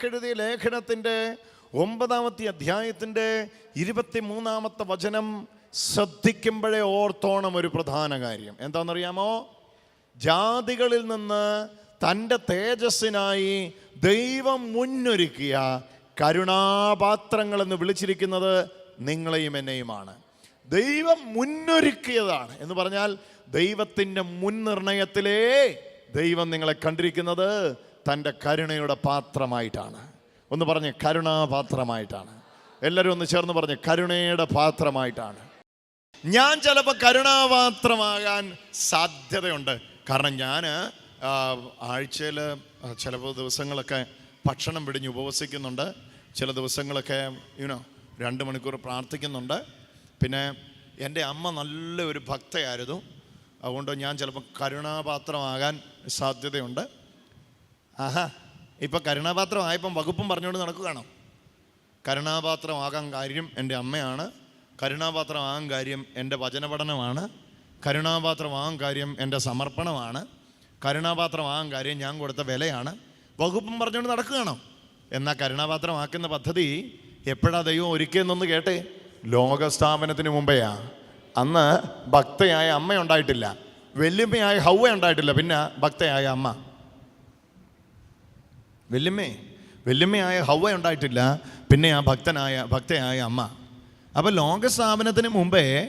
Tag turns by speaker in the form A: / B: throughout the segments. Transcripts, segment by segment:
A: റോമാക്കെഴുതിയ ലേഖനത്തിന്റെ ഒമ്പതാമത്തെ അധ്യായത്തിന്റെ ഇരുപത്തി മൂന്നാമത്തെ വചനം ശ്രദ്ധിക്കുമ്പോഴേ ഓർത്തോണം ഒരു പ്രധാന കാര്യം. എന്താണെന്നറിയാമോ? ജാതികളിൽ നിന്ന് തന്റെ തേജസ്സിനായി ദൈവം മുന്നൊരുക്കിയ കരുണാപാത്രങ്ങളെന്ന് വിളിച്ചിരിക്കുന്നത് നിങ്ങളെയും എന്നെയുമാണ്. ദൈവം മുന്നൊരുക്കിയതാണ് എന്ന് പറഞ്ഞാൽ ദൈവത്തിന്റെ മുൻനിർണയത്തിലേ ദൈവം നിങ്ങളെ കണ്ടിരിക്കുന്നത്. തന്റെ കരുണയുടെ പാത്രമായിട്ടാണ്. ഒന്ന് പറഞ്ഞ് കരുണാപാത്രമായിട്ടാണ്. എല്ലാവരും ഒന്ന് ചേർന്ന് പറഞ്ഞ് കരുണയുടെ പാത്രമായിട്ടാണ്. ഞാൻ ചിലപ്പോൾ കരുണാപാത്രമാകാൻ സാധ്യതയുണ്ട്. കാരണം ഞാൻ ആഴ്ചയിൽ ചിലപ്പോൾ ദിവസങ്ങളൊക്കെ ഭക്ഷണം പിടിഞ്ഞ് ഉപവസിക്കുന്നുണ്ട്. ചില ദിവസങ്ങളൊക്കെ യുനോ രണ്ട് മണിക്കൂർ പ്രാർത്ഥിക്കുന്നുണ്ട്. പിന്നെ എന്റെ അമ്മ നല്ലൊരു ഭക്തയായിരുന്നു. അതുകൊണ്ട് ഞാൻ ചിലപ്പോൾ കരുണാപാത്രമാകാൻ സാധ്യതയുണ്ട്. ആഹാ കരുണാപാത്രം ആയപ്പം വകുപ്പും പറഞ്ഞുകൊണ്ട് നടക്കുകയാണോ? കരുണാപാത്രമാകാൻ കാര്യം എന്റെ അമ്മയാണ് കരുണാപാത്രം കരുണാപാത്രമാകാൻ കാര്യം എന്റെ വചനപഠനമാണ് കരുണാപാത്രമാകാൻ കാര്യം എന്റെ സമർപ്പണമാണ് കരുണാപാത്രം കരുണാപാത്രമാകാൻ കാര്യം ഞാൻ കൊടുത്ത വിലയാണ്. വകുപ്പും പറഞ്ഞുകൊണ്ട് നടക്കുകയാണോ? എന്നാൽ കരുണാപാത്രമാക്കുന്ന പദ്ധതി എപ്പോഴാ ദൈവം ഒരുക്കിയെന്നൊന്ന് കേട്ടെ. ലോകസ്ഥാപനത്തിന് മുമ്പെയാ. അന്ന് ഭക്തയായ അമ്മ ഉണ്ടായിട്ടില്ല. വല്യമ്മയായ ഹൗവ ഉണ്ടായിട്ടില്ല. പിന്നെ ഭക്തയായ അമ്മ. വല്യമ്മേ വല്യമ്മയായ ഹൗവ ഉണ്ടായിട്ടില്ല പിന്നെ ആ ഭക്തനായ ഭക്തയായ അമ്മ. അപ്പം ലോകസ്ഥാപനത്തിന് മുമ്പേ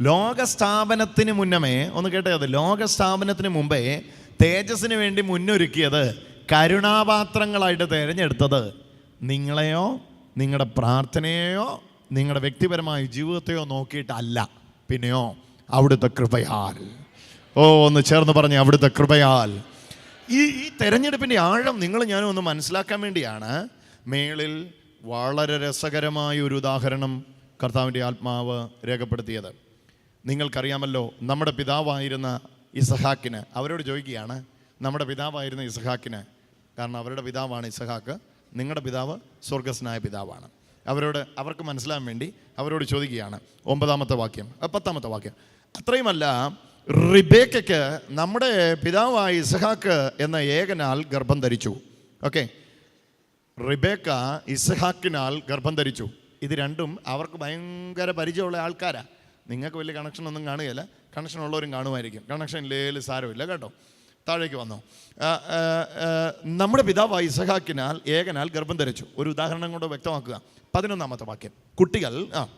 A: ലോകസ്ഥാപനത്തിന് മുന്നമേ ഒന്ന് കേട്ടേ അത് ലോകസ്ഥാപനത്തിന് മുമ്പേ തേജസ്സിന് വേണ്ടി മുന്നൊരുക്കിയത് കരുണാപാത്രങ്ങളായിട്ട് തിരഞ്ഞെടുത്തത് നിങ്ങളെയോ നിങ്ങളുടെ പ്രാർത്ഥനയെയോ നിങ്ങളുടെ വ്യക്തിപരമായ ജീവിതത്തെയോ നോക്കിയിട്ടല്ല. പിന്നെയോ അവിടുത്തെ കൃപയാൽ. ഓ ഒന്ന് ചേർന്ന് പറഞ്ഞു അവിടുത്തെ കൃപയാൽ. ഈ ഈ തെരഞ്ഞെടുപ്പിന്റെ ആഴം നിങ്ങൾ ഞാനും ഒന്ന് മനസ്സിലാക്കാൻ വേണ്ടിയാണ്. മേളിൽ വളരെ രസകരമായ ഒരു ഉദാഹരണം കർത്താവിന്റെ ആത്മാവ് രേഖപ്പെടുത്തിയത്. നിങ്ങൾക്കറിയാമല്ലോ നമ്മുടെ പിതാവായിരുന്ന ഇസഹാക്കിന് അവരോട് ചോദിക്കുകയാണ് നമ്മുടെ പിതാവായിരുന്ന ഇസഹാക്കിന് കാരണം അവരുടെ പിതാവാണ് ഇസഹാക്ക് നിങ്ങളുടെ പിതാവ് സ്വർഗസ്നായ പിതാവാണ്. അവരോട് അവർക്ക് മനസ്സിലാൻ വേണ്ടി അവരോട് ചോദിക്കുകയാണ്. ഒമ്പതാമത്തെ വാക്യം പത്താമത്തെ വാക്യം. അത്രയുമല്ല റിബേക്കയ്ക്ക് നമ്മുടെ പിതാവായ ഇസഹാക്ക് എന്ന ഏകനാൽ ഗർഭം ധരിച്ചു. ഓക്കെ റിബേക്ക ഇസഹാക്കിനാൽ ഗർഭം ധരിച്ചു. ഇത് രണ്ടും അവർക്ക് ഭയങ്കര പരിചയമുള്ള ആൾക്കാരാ. നിങ്ങൾക്ക് വലിയ കണക്ഷൻ ഒന്നും കാണുകയില്ല. കണക്ഷൻ ഉള്ളവരും കാണുമായിരിക്കും. കണക്ഷൻ ഇല്ലേലും സാരമില്ല കേട്ടോ. താഴേക്ക് വന്നു. നമ്മുടെ പിതാവ് ഇസഹാക്കിനാൽ ഏകനാൽ ഗർഭം ധരിച്ചു. ഒരു ഉദാഹരണം കൊണ്ട് വ്യക്തമാക്കുക. പതിനൊന്നാമത്തെ വാക്യം. കുട്ടികൾ ആ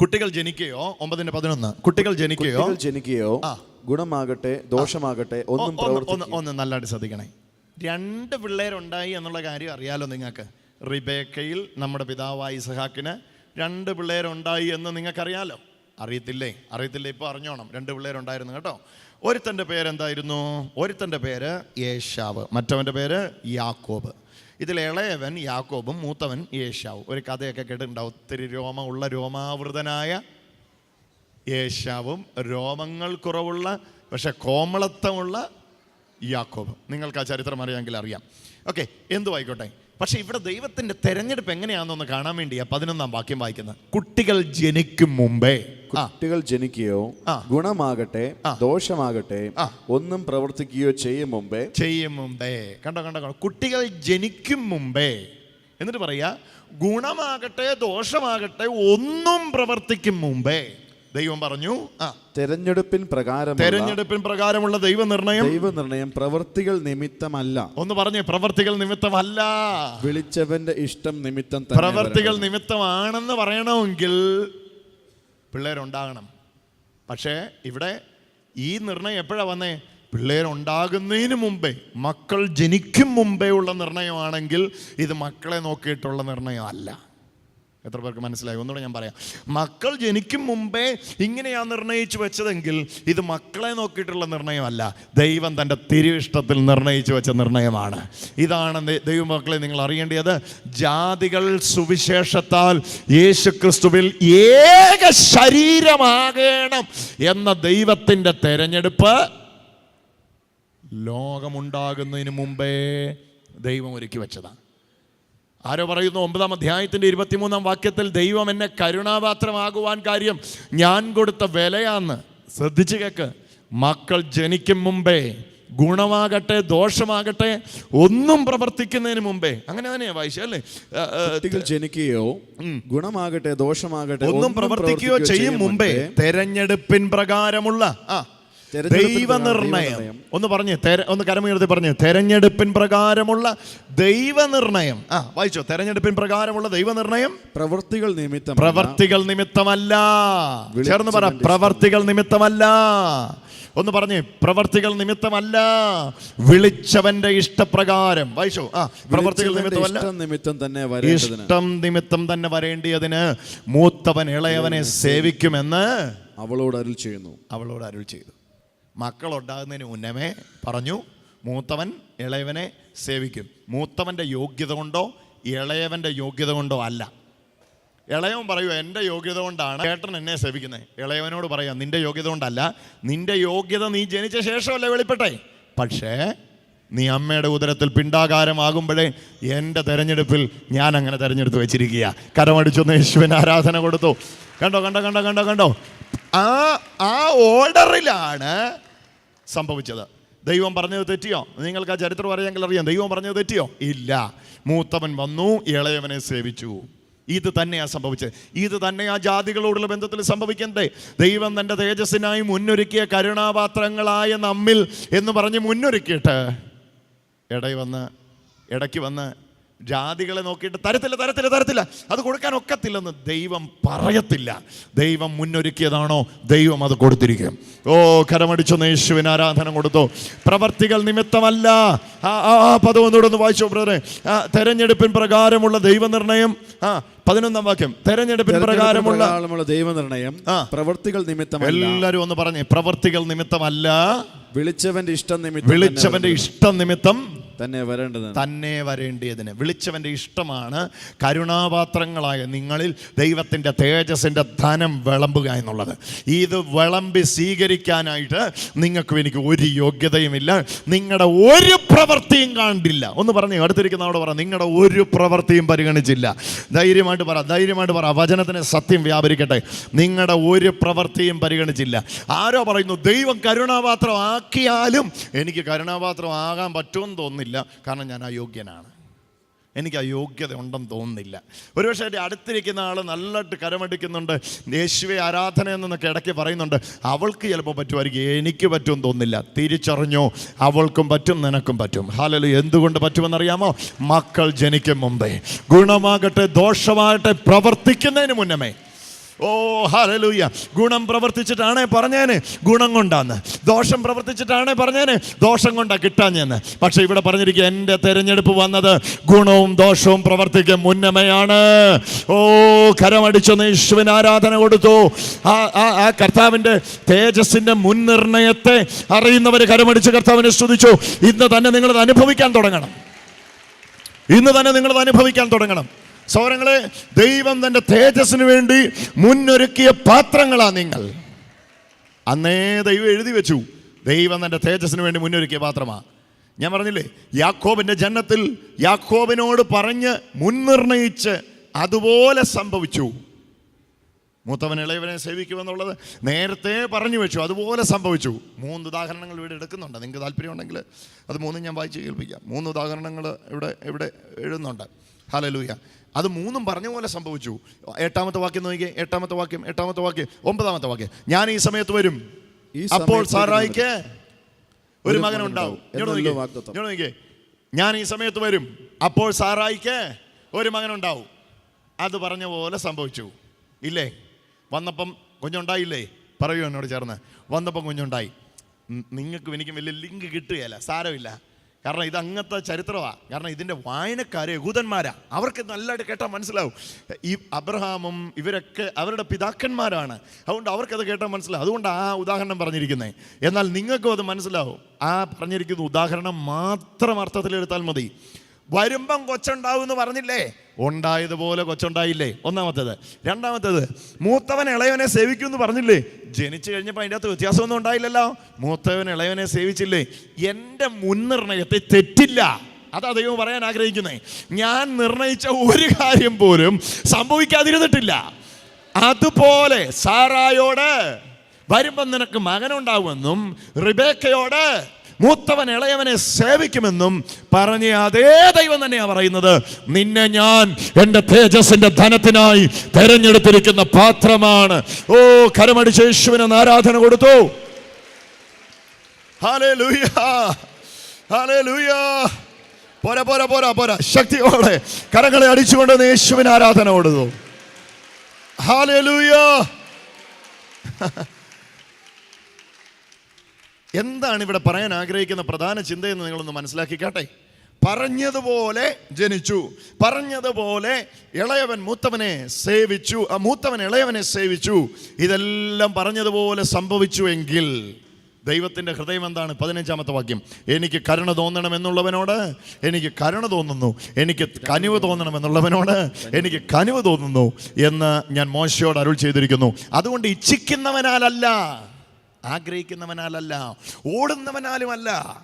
A: കുട്ടികൾ ജനിക്കുകയോ? ഒമ്പതിന്റെ പതിനൊന്ന്. കുട്ടികൾ ജനിക്കുകയോ?
B: ജനിക്കുകയോ ഗുണമാകട്ടെ ദോഷമാകട്ടെ ഒന്നും
A: ഒന്ന് നല്ലതായിട്ട് ശ്രദ്ധിക്കണേ. രണ്ട് പിള്ളേരുണ്ടായി എന്നുള്ള കാര്യം അറിയാലോ നിങ്ങൾക്ക്. റിബേക്കയിൽ നമ്മുടെ പിതാവായ ഇസഹാക്കിന് രണ്ട് പിള്ളേരുണ്ടായി എന്ന് നിങ്ങൾക്കറിയാലോ. അറിയത്തില്ലേ? അറിയത്തില്ലേ? ഇപ്പോൾ അറിഞ്ഞോണം. രണ്ട് പിള്ളേരുണ്ടായിരുന്നു കേട്ടോ. ഒരുത്തന്റെ പേരെന്തായിരുന്നു? ഒരുത്തന്റെ പേര് യേശാവ് മറ്റവന്റെ പേര് യാക്കോബ്. ഇതിൽ ഇളയവൻ യാക്കോബും മൂത്തവൻ യേശാവും ഒരു കഥയൊക്കെ കേട്ടിട്ടുണ്ടാവും. ഒത്തിരി രോമമുള്ള രോമാവൃതനായ യേശാവും രോമങ്ങൾ കുറവുള്ള പക്ഷെ കോമളത്വമുള്ള യാക്കോബ്. നിങ്ങൾക്ക് ആ ചരിത്രം അറിയാമെങ്കിൽ അറിയാം. ഓക്കെ എന്തു ആയിക്കോട്ടെ പക്ഷെ ഇവിടെ ദൈവത്തിന്റെ തെരഞ്ഞെടുപ്പ് എങ്ങനെയാണെന്നൊന്ന് കാണാൻ വേണ്ടിയാ പതിനൊന്നാം വാക്യം വായിക്കുന്നത്. കുട്ടികൾ ജനിക്കും മുമ്പേ.
B: കുട്ടികൾ ജനിക്കുകയോ
A: ആ.
B: ഗുണമാകട്ടെ ദോഷമാകട്ടെ ഒന്നും പ്രവർത്തിക്കുകയോ ചെയ്യും മുമ്പേ.
A: ചെയ്യും മുമ്പേ. കണ്ടോ കണ്ടോ കണ്ടോ. കുട്ടികൾ ജനിക്കും മുമ്പേ. എന്നിട്ട് പറയാ ഗുണമാകട്ടെ ദോഷമാകട്ടെ ഒന്നും പ്രവർത്തിക്കും മുമ്പേ. ദൈവം പറഞ്ഞു ആ.
B: തെരഞ്ഞെടുപ്പിൻ പ്രകാരം
A: തെരഞ്ഞെടുപ്പിൻ പ്രകാരമുള്ള ദൈവനിർണയം?
B: ദൈവനിർണയം പ്രവൃത്തികൾ നിമിത്തമല്ല.
A: ഒന്ന് പറഞ്ഞു പ്രവൃത്തികൾ നിമിത്തമല്ല.
B: വിളിച്ചവന്റെ ഇഷ്ടം നിമിത്തം പ്രവൃത്തികൾ.
A: നിമിത്തമാണെന്ന് പറയണമെങ്കിൽ പിള്ളേരുണ്ടാകണം. പക്ഷേ ഇവിടെ ഈ നിർണയം എപ്പോഴാ വന്നേ? പിള്ളേരുണ്ടാകുന്നതിന് മുമ്പേ മക്കൾ ജനിക്കും മുമ്പേ ഉള്ള നിർണയമാണെങ്കിൽ ഇത് മക്കളെ നോക്കിയിട്ടുള്ള നിർണയമല്ല. എത്ര പേർക്ക് മനസ്സിലായി? ഒന്നുകൂടെ ഞാൻ പറയാം. മക്കൾ ജനിക്കും മുമ്പേ ഇങ്ങനെയാ നിർണയിച്ചു വെച്ചതെങ്കിൽ ഇത് മക്കളെ നോക്കിയിട്ടുള്ള നിർണയമല്ല. ദൈവം തന്റെ തിരുവിഷ്ടത്തിൽ നിർണയിച്ചു വെച്ച നിർണയമാണ്. ഇതാണ് ദൈവമക്കളെ നിങ്ങൾ അറിയേണ്ടത്. ജാതികൾ സുവിശേഷത്താൽ യേശു ക്രിസ്തുവിൽ ഏക ശരീരമാകണം എന്ന ദൈവത്തിന്റെ തെരഞ്ഞെടുപ്പ് ലോകമുണ്ടാകുന്നതിന് മുമ്പേ ദൈവം ഒരുക്കി വെച്ചതാണ്. ആരോ പറയുന്നു ഒമ്പതാം അധ്യായത്തിന്റെ ഇരുപത്തിമൂന്നാം വാക്യത്തിൽ ദൈവം എന്നെ കരുണാപാത്രമാകുവാൻ കാര്യം ഞാൻ കൊടുത്ത വിലയാന്ന്. ശ്രദ്ധിച്ചു കേക്ക്. മക്കൾ ജനിക്കും മുമ്പേ ഗുണമാകട്ടെ ദോഷമാകട്ടെ ഒന്നും പ്രവർത്തിക്കുന്നതിന് മുമ്പേ. അങ്ങനെ തന്നെയാ വായിച്ച അല്ലേ?
B: കുട്ടികൾ ജനിക്കുകയോ ഗുണമാകട്ടെ ദോഷമാകട്ടെ
A: ഒന്നും പ്രവർത്തിക്കുകയോ ചെയ്യും മുമ്പേ തെരഞ്ഞെടുപ്പിൻ പ്രകാരമുള്ള ആ ദൈവനിർണയം.
B: നിർണയം
A: ഒന്ന് പറഞ്ഞു ഒന്ന് കരമുയർത്തി പറഞ്ഞു തെരഞ്ഞെടുപ്പിൻ പ്രകാരമുള്ള ദൈവനിർണയം. ആ വായിച്ചോ തെരഞ്ഞെടുപ്പിൻ പ്രകാരമുള്ള ദൈവനിർണയം?
B: പ്രവൃത്തികൾ നിമിത്തം
A: പ്രവൃത്തികൾ നിമിത്തമല്ല. ചേർന്ന് പറ പ്രവർത്തികൾ നിമിത്തമല്ല. ഒന്ന് പറഞ്ഞേ പ്രവർത്തികൾ നിമിത്തമല്ല. വിളിച്ചവന്റെ ഇഷ്ടപ്രകാരം. വായിച്ചോ ആ പ്രവർത്തികൾ നിമിത്തമല്ല.
B: നിമിത്തം തന്നെ
A: ഇഷ്ടം നിമിത്തം തന്നെ വരേണ്ടിയതിന് മൂത്തവൻ ഇളയവനെ സേവിക്കുമെന്ന്
B: അവളോട് അരുൾ ചെയ്യുന്നു.
A: അവളോട് അരുൾ ചെയ്തു. മക്കളുണ്ടാകുന്നതിന് മുന്നമേ പറഞ്ഞു മൂത്തവൻ ഇളയവനെ സേവിക്കും. മൂത്തവന്റെ യോഗ്യത കൊണ്ടോ ഇളയവന്റെ യോഗ്യത കൊണ്ടോ അല്ല. ഇളയവൻ പറയൂ എന്റെ യോഗ്യത കൊണ്ടാണ് ഏട്ടൻ എന്നെ സേവിക്കുന്നത്. ഇളയവനോട് പറയാം നിന്റെ യോഗ്യത കൊണ്ടല്ല നിന്റെ യോഗ്യത നീ ജനിച്ച ശേഷമല്ലേ വെളിപ്പെട്ടെ? പക്ഷേ നീ അമ്മയുടെ ഉദരത്തിൽ പിണ്ടാകാരമാകുമ്പോഴേ എന്റെ തെരഞ്ഞെടുപ്പിൽ ഞാൻ അങ്ങനെ തെരഞ്ഞെടുത്ത് വെച്ചിരിക്കുക കരമടിച്ചൊന്ന് യേശുവിന് ആരാധന കൊടുത്തു. കണ്ടോ കണ്ടോ കണ്ടോ കണ്ടോ കണ്ടോ? ആ ആ ഓർഡറിലാണ് സംഭവിച്ചത്. ദൈവം പറഞ്ഞത് തെറ്റിയോ? നിങ്ങൾക്ക് ആ ചരിത്രം അറിയാമെങ്കിൽ അറിയാം. ദൈവം പറഞ്ഞത് തെറ്റിയോ? ഇല്ല. മൂത്തവൻ വന്നു ഇളയവനെ സേവിച്ചു. ഇത് തന്നെയാണ് സംഭവിച്ചത്. ഇത് തന്നെയാ ജാതികളോടുള്ള ബന്ധത്തിൽ സംഭവിക്കണ്ടേ ദൈവം തന്റെ തേജസ്സിനായി മുന്നൊരുക്കിയ കരുണാപാത്രങ്ങളായ നമ്മിൽ എന്ന് പറഞ്ഞ് മുന്നൊരുക്കിയിട്ട് ഇടയിൽ വന്ന് ഇടയ്ക്ക് വന്ന് ജാതികളെ നോക്കിയിട്ട് തരത്തില്ല തരത്തില്ല തരത്തില്ല. അത് കൊടുക്കാൻ ഒക്കത്തില്ലെന്ന് ദൈവം പറയത്തില്ല. ദൈവം മുന്നൊരുക്കിയതാണോ? ദൈവം അത് കൊടുത്തിരിക്കും. ഓ കരമടിച്ചു യേശുവിന് ആരാധന കൊടുത്തു. പ്രവർത്തികൾ നിമിത്തമല്ല. ആ ആ പദം ഒന്നുകൂടെ ഒന്ന് വായിച്ചോ ബ്രദറെ. തെരഞ്ഞെടുപ്പിൻ പ്രകാരമുള്ള ദൈവനിർണയം. ആ പതിനൊന്നാം വാക്യം. തെരഞ്ഞെടുപ്പിൻ പ്രകാരമുള്ള
B: ദൈവനിർണയം
A: ആ.
B: പ്രവൃത്തികൾ നിമിത്തമല്ല.
A: എല്ലാവരും ഒന്ന് പറഞ്ഞേ പ്രവർത്തികൾ നിമിത്തമല്ല.
B: വിളിച്ചവന്റെ ഇഷ്ടം നിമിത്തം
A: വിളിച്ചവന്റെ ഇഷ്ടം നിമിത്തം
B: തന്നെ വരേണ്ടത്
A: തന്നെ വരേണ്ടിയതിന്. വിളിച്ചവന്റെ ഇഷ്ടമാണ് കരുണാപാത്രങ്ങളായ നിങ്ങളിൽ ദൈവത്തിന്റെ തേജസ്സിന്റെ ധനം വിളമ്പുക എന്നുള്ളത്. ഇത് വിളമ്പി സ്വീകരിക്കാനായിട്ട് നിങ്ങൾക്ക് എനിക്ക് ഒരു യോഗ്യതയുമില്ല. നിങ്ങളുടെ ഒരു പ്രവൃത്തിയും കണ്ടില്ല. ഒന്ന് പറഞ്ഞു അടുത്തിരിക്കുന്ന അവിടെ പറ നിങ്ങളുടെ ഒരു പ്രവൃത്തിയും പരിഗണിച്ചില്ല. ധൈര്യമായിട്ട് പറ ധൈര്യമായിട്ട് പറ വചനത്തിന് സത്യം വ്യാപരിക്കട്ടെ. നിങ്ങളുടെ ഒരു പ്രവൃത്തിയും പരിഗണിച്ചില്ല. ആരോ പറയുന്നു ദൈവം കരുണാപാത്രം ആക്കിയാലും എനിക്ക് കരുണാപാത്രം ആകാൻ പറ്റുമെന്ന് തോന്നുന്നില്ല കാരണം ഞാൻ അയോഗ്യനാണ്. എനിക്ക് അയോഗ്യത ഉണ്ടെന്ന് തോന്നുന്നില്ല. ഒരുപക്ഷെ എന്റെ അടുത്തിരിക്കുന്ന ആൾ നല്ലതായിട്ട് കരമടിക്കുന്നുണ്ട്. യേശുവെ ആരാധന എന്നൊക്കെ ഇടയ്ക്ക് പറയുന്നുണ്ട് അവൾക്ക് ചിലപ്പോൾ പറ്റുമായിരിക്കും. എനിക്ക് പറ്റുമെന്ന് തോന്നുന്നില്ല. തിരിച്ചറിഞ്ഞോ? അവൾക്കും പറ്റും നിനക്കും പറ്റും. ഹാലലു എന്തുകൊണ്ട് പറ്റുമെന്നറിയാമോ? മക്കൾ ജനിക്കും മുമ്പേ. ഗുണമാകട്ടെ ദോഷമാകട്ടെ പ്രവർത്തിക്കുന്നതിന് മുന്നമേ. ഓ ഹലലൂയ ഗുണം പ്രവർത്തിച്ചിട്ടാണേ പറഞ്ഞേന്. ഗുണം കൊണ്ടാന്ന്. ദോഷം പ്രവർത്തിച്ചിട്ടാണേ പറഞ്ഞേന്. ദോഷം കൊണ്ടാ കിട്ടാഞ്ഞെന്ന്. പക്ഷെ ഇവിടെ പറഞ്ഞിരിക്കുക എന്റെ തെരഞ്ഞെടുപ്പ് വന്നത് ഗുണവും ദോഷവും പ്രവർത്തിക്കും മുന്നമയാണ് ഓ കരമടിച്ചൊന്ന് യേശുവിന് ആരാധന കൊടുത്തു. ആ ആ കർത്താവിന്റെ തേജസ്സിന്റെ മുൻനിർണയത്തെ അറിയുന്നവർ കരമടിച്ച് കർത്താവിനെ സ്തുതിച്ചു. ഇന്ന് തന്നെ നിങ്ങളത് അനുഭവിക്കാൻ തുടങ്ങണം. ഇന്ന് തന്നെ നിങ്ങളത് അനുഭവിക്കാൻ തുടങ്ങണം. സൗരങ്ങളെ ദൈവം തന്റെ തേജസ്സിന് വേണ്ടി മുന്നൊരുക്കിയ പാത്രങ്ങളാ നിങ്ങൾ. അന്നേ ദൈവം എഴുതി വെച്ചു. ദൈവം തന്റെ തേജസ്സിന് വേണ്ടി മുന്നൊരുക്കിയ പാത്രമാ. ഞാൻ പറഞ്ഞില്ലേ യാക്കോബിന്റെ ജന്മത്തിൽ യാക്കോബിനോട് പറഞ്ഞ് മുൻനിർണയിച്ച് അതുപോലെ സംഭവിച്ചു. മൂത്തവൻ ഇളയവനെ സേവിക്കുമെന്നുള്ളത് നേരത്തെ പറഞ്ഞു വെച്ചു അതുപോലെ സംഭവിച്ചു. മൂന്ന് ഉദാഹരണങ്ങൾ ഇവിടെ എടുക്കുന്നുണ്ട്. നിങ്ങൾക്ക് താല്പര്യമുണ്ടെങ്കിൽ അത് മൂന്നും ഞാൻ വായിച്ച് കേൾപ്പിക്കാം. മൂന്ന് ഉദാഹരണങ്ങൾ ഇവിടെ ഇവിടെ എഴുതുന്നുണ്ട്. ഹലലൂയ അത് മൂന്നും പറഞ്ഞ പോലെ സംഭവിച്ചു. എട്ടാമത്തെ വാക്യം നോക്കിയേ. എട്ടാമത്തെ വാക്യം എട്ടാമത്തെ വാക്യം ഒമ്പതാമത്തെ വാക്യം. ഞാൻ ഈ സമയത്ത് വരും. അപ്പോൾ സാറായിക്ക് ഒരു മകൻ ഉണ്ടാവും. ഞാൻ ഈ സമയത്ത് വരും. അപ്പോൾ സാറായിക്ക് ഒരു മകൻ ഉണ്ടാവും അത് പറഞ്ഞ പോലെ സംഭവിച്ചു. ഇല്ലേ? വന്നപ്പം കുഞ്ഞുണ്ടായില്ലേ? പറയൂ എന്നോട് ചേർന്ന്. വന്നപ്പം കുഞ്ഞുണ്ടായി. നിങ്ങൾക്കും എനിക്കും വലിയ ലിങ്ക് കിട്ടുകയല്ല. സാരമില്ല. കാരണം ഇത് അങ്ങനത്തെ ചരിത്രമാണ് കാരണം ഇതിന്റെ വായനക്കാരെ യഹൂദന്മാരാ. അവർക്ക് നല്ലതായിട്ട് കേട്ടാൽ മനസ്സിലാവും. ഈ അബ്രഹാമും ഇവരൊക്കെ അവരുടെ പിതാക്കന്മാരാണ്. അതുകൊണ്ട് അവർക്കത് കേട്ടാൽ മനസ്സിലാവും. അതുകൊണ്ട് ആ ഉദാഹരണം പറഞ്ഞിരിക്കുന്നത് എന്നാൽ നിങ്ങൾക്കും അത് മനസ്സിലാവും. ആ പറഞ്ഞിരിക്കുന്ന ഉദാഹരണം മാത്രം അർത്ഥത്തിലെടുത്താൽ മതി. വരുമ്പം കൊച്ചുണ്ടാവും എന്ന് പറഞ്ഞില്ലേ? ഉണ്ടായതുപോലെ കൊച്ചുണ്ടായില്ലേ? ഒന്നാമത്തേത്. രണ്ടാമത്തേത് മൂത്തവൻ ഇളയവനെ സേവിക്കും എന്ന് പറഞ്ഞില്ലേ? ജനിച്ചു കഴിഞ്ഞപ്പോൾ അതിന്റെ അകത്ത് വ്യത്യാസമൊന്നും ഉണ്ടായില്ലല്ലോ? മൂത്തവൻ ഇളയവനെ സേവിച്ചില്ലേ? എന്റെ മുൻനിർണയത്തെ തെറ്റില്ല. അതാ ദൈവം പറയാൻ ആഗ്രഹിക്കുന്നേ. ഞാൻ നിർണയിച്ച ഒരു കാര്യം പോലും സംഭവിക്കാതിരുന്നിട്ടില്ല. അതുപോലെ സാറായോട് വരുമ്പം നിനക്ക് മകനുണ്ടാവുമെന്നും റിബേക്കയോട് മൂത്തവൻ ഇളയവനെ സേവിക്കുമെന്നും പറഞ്ഞ അതേ ദൈവം തന്നെയാണ് പറയുന്നത്. നിന്നെ ഞാൻ എന്റെ തേജസ്സിന്റെ ധനത്തിനായി തെരഞ്ഞെടുത്തിരിക്കുന്ന പാത്രമാണ്. ഓ കരമടിച്ച് യേശുവിന് ആരാധന കൊടുത്തു. പോരാ പോരാ പോരാ പോരാ. ശക്തിയോടെ കരങ്ങളെ അടിച്ചുകൊണ്ട് യേശുവിന് ആരാധന കൊടുത്തു. ഹാലൂയ എന്താണ് ഇവിടെ പറയാൻ ആഗ്രഹിക്കുന്ന പ്രധാന ചിന്തയെന്ന് നിങ്ങളൊന്ന് മനസ്സിലാക്കിക്കാട്ടെ? പറഞ്ഞതുപോലെ ജനിച്ചു. പറഞ്ഞതുപോലെ ഇളയവൻ മൂത്തവനെ സേവിച്ചു. ആ മൂത്തവൻ ഇളയവനെ സേവിച്ചു. ഇതെല്ലാം പറഞ്ഞതുപോലെ സംഭവിച്ചു എങ്കിൽ ദൈവത്തിന്റെ ഹൃദയം എന്താണ്? പതിനഞ്ചാമത്തെ വാക്യം. എനിക്ക് കരുണ തോന്നണം എന്നുള്ളവനോട് എനിക്ക് കരുണ തോന്നുന്നു. എനിക്ക് കനിവ് തോന്നണം എന്നുള്ളവനോട് എനിക്ക് കനിവ് തോന്നുന്നു എന്ന് ഞാൻ മോശയോട് അരുൾ ചെയ്തിരിക്കുന്നു. അതുകൊണ്ട് ഇച്ഛിക്കുന്നവനാലല്ല. ആഗ്രഹിക്കുന്നവനാലല്ല ഓടുന്നവനാലുമല്ല.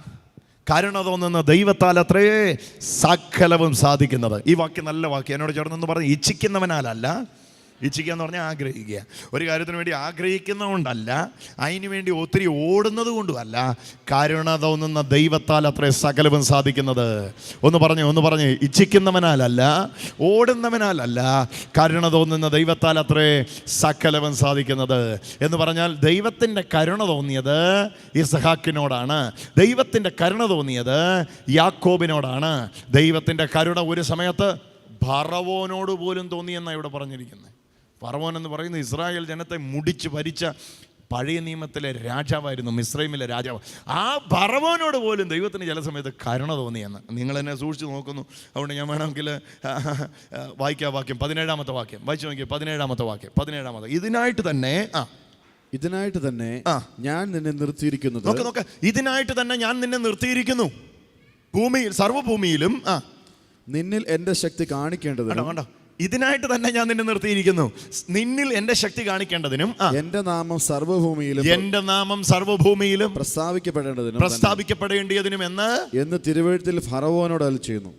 A: കാരണം തോന്നുന്ന ദൈവത്താൽ അത്രേ സകലവും സാധിക്കുന്നത്. ഈ വാക്യം നല്ല വാക്യം. എന്നോട് ചേർന്നെന്ന് പറഞ്ഞ് ഇച്ഛിക്കുന്നവനാലല്ല ഇച്ഛിക്കുക എന്ന് പറഞ്ഞാൽ ആഗ്രഹിക്കുക. ഒരു കാര്യത്തിന് വേണ്ടി ആഗ്രഹിക്കുന്നതുകൊണ്ടല്ല അതിനു വേണ്ടി ഒത്തിരി ഓടുന്നത് കൊണ്ടുമല്ല കരുണ തോന്നുന്ന ദൈവത്താൽ അത്രേ സകലവും സാധിക്കുന്നത്. ഒന്ന് പറഞ്ഞു ഒന്ന് പറഞ്ഞു ഇച്ഛിക്കുന്നവനാലല്ല ഓടുന്നവനാലല്ല കരുണ തോന്നുന്ന ദൈവത്താൽ അത്രേ സകലവും സാധിക്കുന്നത്. എന്ന് പറഞ്ഞാൽ ദൈവത്തിന്റെ കരുണ തോന്നിയത് ഇസഹാക്കിനോടാണ്. ദൈവത്തിന്റെ കരുണ തോന്നിയത് യാക്കോബിനോടാണ്. ദൈവത്തിന്റെ കരുണ ഒരു സമയത്ത് ഭറവോനോട് പോലും തോന്നിയെന്നാണ് ഇവിടെ പറഞ്ഞിരിക്കുന്നത്. ഫറവോൻ എന്ന് പറയുന്ന ഇസ്രായേൽ ജനത്തെ മുടിച്ച് ഭരിച്ച പഴയ നിയമത്തിലെ രാജാവായിരുന്നു മിസ്രൈമിലെ രാജാവ്. ആ ഭറവോനോട് പോലും ദൈവത്തിന് ചില സമയത്ത് കരുണ തോന്നിയെന്ന്. നിങ്ങൾ എന്നെ സൂക്ഷിച്ച് നോക്കുന്നു. അതുകൊണ്ട് ഞാൻ വേണമെങ്കിൽ വായിക്കാം വാക്യം. പതിനേഴാമത്തെ വാക്യം. വായിച്ചു നോക്കിയ പതിനേഴാമത്തെ വാക്യം. പതിനേഴാമത്തെ. ഇതിനായിട്ട് തന്നെ ആ.
B: ഇതിനായിട്ട് തന്നെ
A: ആ.
B: ഞാൻ നിന്നെ നിർത്തിയിരിക്കുന്നു
A: നോക്ക് നോക്ക്. ഇതിനായിട്ട് തന്നെ ഞാൻ നിന്നെ നിർത്തിയിരിക്കുന്നു. ഭൂമിയിൽ സർവഭൂമിയിലും ആ.
B: നിന്നിൽ എന്റെ ശക്തി കാണിക്കേണ്ടത്
A: കണ്ടോ കണ്ടോ. ഇതിനായിട്ട് തന്നെ ഞാൻ നിന്നെ നിർത്തിയിരിക്കുന്നു. നിന്നിൽ എന്റെ ശക്തി കാണിക്കേണ്ടതിനും
B: എന്റെ നാമം സർവഭൂമിയിലും
A: എന്റെ നാമം സർവഭൂമിയിലും
B: പ്രസ്താവിക്കപ്പെടേണ്ടതിനും
A: പ്രസ്താവിക്കപ്പെടേണ്ടിയതിനും എന്ന്?
B: എന്ന് തിരുവഴുത്തിൽ ഫറവോനോട് അൽ ചെയ്യുന്നു.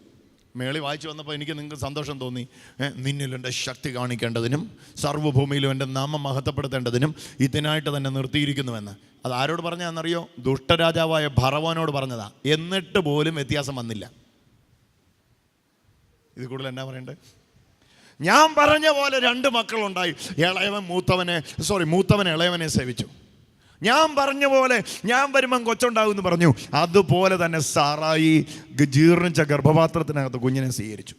A: മേളി വായിച്ചു വന്നപ്പോൾ എനിക്ക് നിങ്ങൾക്ക് സന്തോഷം തോന്നി. നിന്നിൽ എന്റെ ശക്തി കാണിക്കേണ്ടതിനും സർവഭൂമിയിലും എന്റെ നാമം മഹത്വപ്പെടുത്തേണ്ടതിനും ഇതിനായിട്ട് തന്നെ നിർത്തിയിരിക്കുന്നുവെന്ന്. അത് ആരോട് പറഞ്ഞാന്നറിയോ ദുഷ്ടരാജാവായ ഭറവാനോട് പറഞ്ഞതാ. എന്നിട്ട് പോലും വ്യത്യാസം വന്നില്ല. ഇത് കൂടുതൽ എന്നാ പറയണ്ടേ? ഞാൻ പറഞ്ഞ പോലെ രണ്ട് മക്കളുണ്ടായി. ഇളയവൻ മൂത്തവനെ സോറി മൂത്തവൻ ഇളയവനെ സേവിച്ചു. ഞാൻ പറഞ്ഞ പോലെ ഞാൻ വരുമ്പം കൊച്ചുണ്ടാകും എന്ന് പറഞ്ഞു. അതുപോലെ തന്നെ സാറായി ജീർണിച്ച ഗർഭപാത്രത്തിനകത്ത് കുഞ്ഞിനെ സ്വീകരിച്ചു.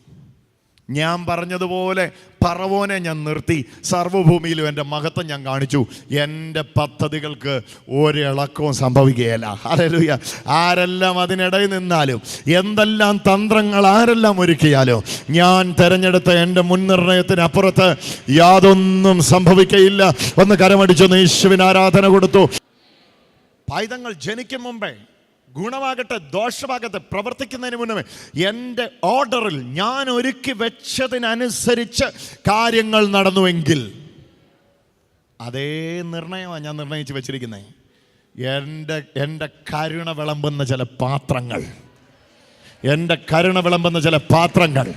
A: ഞാൻ പറഞ്ഞതുപോലെ പറവോനെ ഞാൻ നിർത്തി. സർവഭൂമിയിലും എന്റെ മഹത്വം ഞാൻ കാണിച്ചു. എന്റെ പദ്ധതികൾക്ക് ഒരിളക്കവും സംഭവിക്കുകയല്ല. ഹല്ലേലൂയ. ആരെല്ലാം അതിനിടയിൽ നിന്നാലും എന്തെല്ലാം തന്ത്രങ്ങൾ ആരെല്ലാം ഒരുക്കിയാലോ ഞാൻ തിരഞ്ഞെടുത്ത എന്റെ മുൻനിർണയത്തിനപ്പുറത്ത് യാതൊന്നും സംഭവിക്കയില്ല. ഒന്ന് കരമടിച്ചൊന്ന് യേശുവിന് ആരാധന കൊടുത്തു. പൈതങ്ങൾ ജനിക്കും മുമ്പേ ഗുണമാകട്ടെ ദോഷമാകട്ടെ പ്രവർത്തിക്കുന്നതിന് മുന്നമേ എന്റെ ഓർഡറിൽ ഞാൻ ഒരുക്കി വെച്ചതിനനുസരിച്ച് കാര്യങ്ങൾ നടന്നുവെങ്കിൽ. അതേ നിർണയമാണ് ഞാൻ നിർണയിച്ച് വെച്ചിരിക്കുന്നത് എന്റെ എന്റെ കരുണ വിളമ്പുന്ന ചില പാത്രങ്ങൾ. എന്റെ കരുണ വിളമ്പുന്ന ചില പാത്രങ്ങൾ.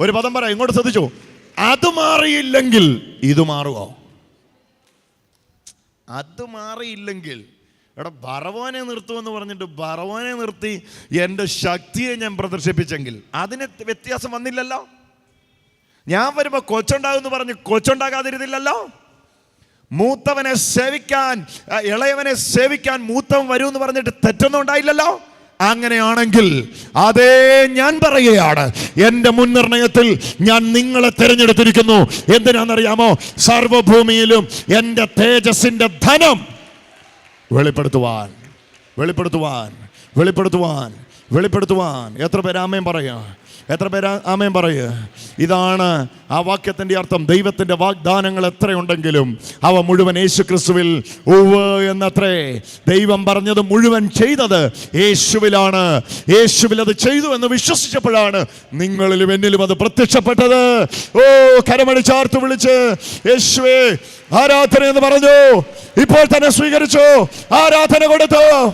A: ഒരു പദം പറ ഇങ്ങോട്ട് ശ്രദ്ധിച്ചു. അത് മാറിയില്ലെങ്കിൽ ഇത് മാറുമോ അത് മാറിയില്ലെങ്കിൽ എടാ ബറവോനെ നിർത്തുമെന്ന് പറഞ്ഞിട്ട് ബറവോനെ നിർത്തി എന്റെ ശക്തിയെ ഞാൻ പ്രദർശിപ്പിച്ചെങ്കിൽ അതിന് വ്യത്യാസം വന്നില്ലല്ലോ? ഞാൻ വരുമ്പോൾ കൊച്ചുണ്ടാകുമെന്ന് പറഞ്ഞ് കൊച്ചുണ്ടാകാതിരുന്നില്ലല്ലോ? മൂത്തവനെ സേവിക്കാൻ ഇളയവനെ സേവിക്കാൻ മൂത്തവൻ വരുമെന്ന് പറഞ്ഞിട്ട് തെറ്റൊന്നും ഉണ്ടായില്ലല്ലോ? അങ്ങനെയാണെങ്കിൽ അതേ ഞാൻ പറയുകയാണ്. എന്റെ മുൻനിർണയത്തിൽ ഞാൻ നിങ്ങളെ തിരഞ്ഞെടുത്തിരിക്കുന്നു. എന്തിനാണെന്നറിയാമോ? സർവഭൂമിയിലും എന്റെ തേജസ്സിന്റെ ധനം വെളിപ്പെടുത്തുവാൻ വെളിപ്പെടുത്തുവാൻ വെളിപ്പെടുത്തുവാൻ വെളിപ്പെടുത്തുവാൻ. എത്ര പേരാമയും പറയാ? എത്ര പേര് ആമേൻ പറയുക ഇതാണ് ആ വാക്യത്തിന്റെ അർത്ഥം. ദൈവത്തിന്റെ വാഗ്ദാനങ്ങൾ എത്രയുണ്ടെങ്കിലും അവ മുഴുവൻ യേശു ക്രിസ്തുവിൽ ഉവ് എന്നത്രേ. ദൈവം പറഞ്ഞത് മുഴുവൻ ചെയ്തത് യേശുവിലാണ്. യേശുവിൽ അത് ചെയ്തു എന്ന് വിശ്വസിച്ചപ്പോഴാണ് നിങ്ങളിലും എന്നിലും അത് പ്രത്യക്ഷപ്പെട്ടത്. ഓ കരമടി ചാർത്ത് വിളിച്ച് യേശുവേ ആരാധന എന്ന് പറഞ്ഞു. ഇപ്പോൾ തന്നെ സ്വീകരിച്ചു. ആരാധന കൊടുത്തു.